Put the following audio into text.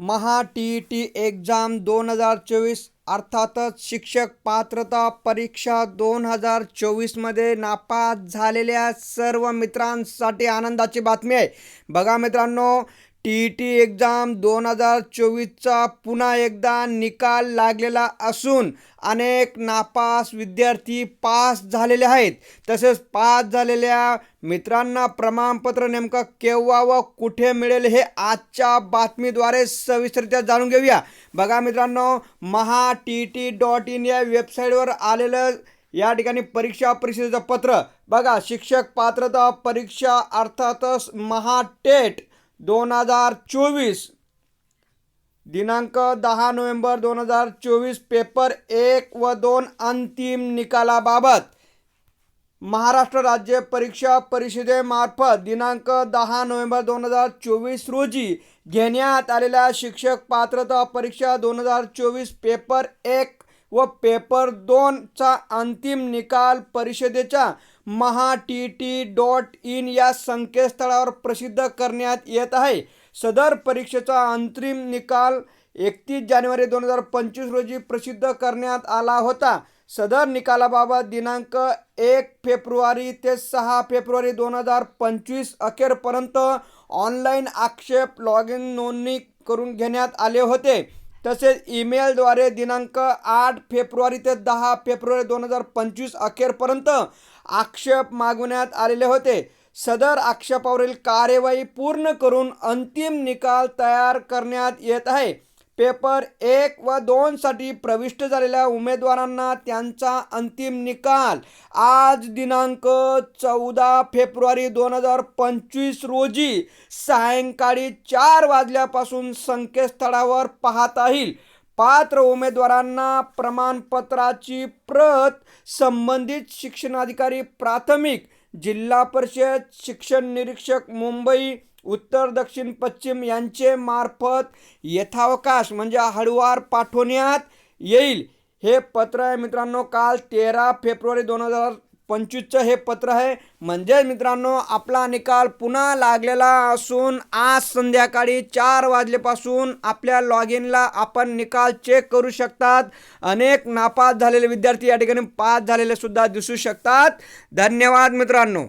Maha T E T exam दोन हजार चोवीस अर्थातच शिक्षक पात्रता परीक्षा दोन हजार चोवीसमध्ये नापास झालेल्या सर्व मित्रांसाठी आनंदाची बातमी आहे. बघा मित्रांनो टी ई टी एक्झाम दोन हजार चोवीसचा पुन्हा एकदा निकाल लागलेला असून अनेक नापास विद्यार्थी पास झालेले आहेत. तसेच पास झालेल्या मित्रांना प्रमाणपत्र नेमकं केव्हा व कुठे मिळेल हे आजच्या बातमीद्वारे सविस्तरित्या जाणून घेऊया. बघा मित्रांनो Maha T T dot in या वेबसाईटवर आलेलं या ठिकाणी परीक्षा परिषदेचं पत्र. बघा शिक्षक पात्रता परीक्षा अर्थातच महाटेट दोन हजार चोवीस. दिनांक दहा नोव्हेंबर दोन हजार चोवीस पेपर एक व दोन अंतिम निकालाबाबत महाराष्ट्र राज्य परीक्षा परिषदेमार्फत दिनांक दहा नोव्हेंबर दोन हजार चोवीस रोजी घेण्यात आलेल्या शिक्षक पात्रता परीक्षा दोन हजार चोवीस पेपर एक व पेपर दोनचा अंतिम निकाल परिषदेच्या Maha T T dot in या संकेतस्थळावर प्रसिद्ध करण्यात येत आहे. सदर परीक्षेचा अंतिम निकाल एकतीस जानेवारी दोन हजार पंचवीस रोजी प्रसिद्ध करण्यात आला होता. सदर निकालाबाबत दिनांक एक फेब्रुवारी ते सहा फेब्रुवारी दोन हजार पंचवीस अखेरपर्यंत ऑनलाईन आक्षेप लॉग इन नोंदणी करून घेण्यात आले होते. तसेच ईमेलद्वारे दिनांक आठ फेब्रुवारी ते दहा फेब्रुवारी दोन हजार पंचवीस अखेरपर्यंत आक्षेप मागवण्यात आलेले होते. सदर आक्षेपावरील कार्यवाही पूर्ण करून अंतिम निकाल तयार करण्यात येत आहे. पेपर एक व दोनसाठी प्रविष्ट झालेल्या उमेदवारांना त्यांचा अंतिम निकाल आज दिनांक चौदा फेब्रुवारी दोन हजार पंचवीस रोजी सायंकाळी चार वाजल्यापासून संकेतस्थळावर पाहता येईल. पात्र उमेदवारांना प्रमाणपत्राची प्रत संबंधित शिक्षणाधिकारी प्राथमिक जिल्हा परिषद शिक्षण निरीक्षक मुंबई उत्तर दक्षिण पश्चिम यांचे मार्फत यथावकाश म्हणजे हळूवार पाठवण्यात येईल. हे पत्र आहे मित्रांनो काल तेरा फेब्रुवारी दोन हजार पंचवीसचं हे पत्र आहे. म्हणजे मित्रांनो आपला निकाल पुन्हा लागलेला असून आज संध्याकाळी चार वाजल्यापासून आपल्या लॉग इनला आपण निकाल चेक करू शकतात. अनेक नापास झालेले विद्यार्थी या ठिकाणी पास झालेले सुद्धा दिसू शकतात. धन्यवाद मित्रांनो.